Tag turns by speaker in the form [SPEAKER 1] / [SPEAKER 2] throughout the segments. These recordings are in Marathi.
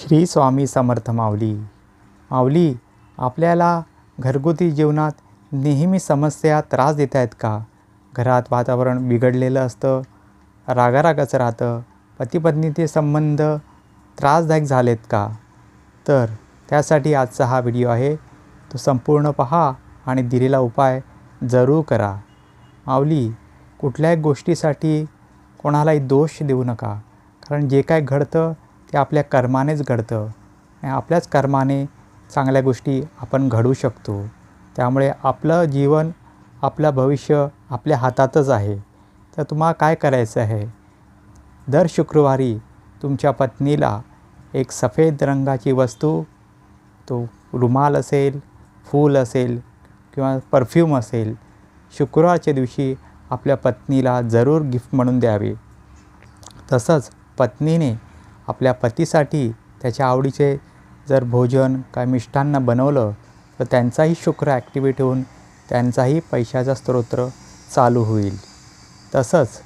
[SPEAKER 1] श्री स्वामी समर्थ माऊली. माऊली आपल्याला घरगुती जीवनात नेहमी समस्या त्रास देत आहेत का? घरात वातावरण बिघडलेलं असतं रागारागाचं राहतं पतीपत्नीचे संबंध त्रासदायक झालेत का? तर त्यासाठी आजचा हा व्हिडिओ आहे. तो संपूर्ण पहा आणि दिलेला उपाय जरूर करा. माऊली कुठल्याही गोष्टीसाठी कोणालाही दोष देऊ नका. कारण जे काय घडतं ते आपल्या कर्मानेच घडतं. आणि आपल्याच कर्माने चांगल्या गोष्टी आपण घडू शकतो. त्यामुळे आपलं जीवन आपलं भविष्य आपल्या हातातच आहे. तर तुम्हाला काय करायचं आहे? दर शुक्रवारी तुमच्या पत्नीला एक सफेद रंगाची वस्तू तो रुमाल असेल फूल असेल किंवा परफ्यूम असेल शुक्रवारच्या दिवशी आपल्या पत्नीला जरूर गिफ्ट म्हणून द्यावे. तसंच पत्नीने आपल्या पतीसाठी त्याच्या आवडीचे जर भोजन काय मिष्टान्न बनवलं तर त्यांचाही शुक्र ॲक्टिवेट होऊन त्यांचाही पैशाचा स्रोत चालू होईल. तसंच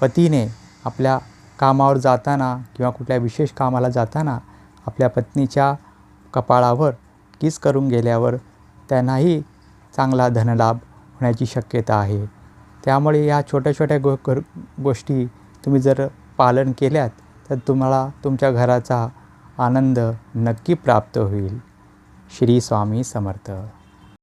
[SPEAKER 1] पतीने आपल्या कामावर जाताना किंवा कुठल्या विशेष कामाला जाताना आपल्या पत्नीच्या कपाळावर किस करून गेल्यावर त्यांनाही चांगला धनलाभ होण्याची शक्यता आहे. त्यामुळे या छोट्या छोट्या गो गोष्टी तुम्ही जर पालन केल्यात तर तुम्हाला तुमच्या घराचा आनंद नक्की प्राप्त होईल. श्री स्वामी समर्थ.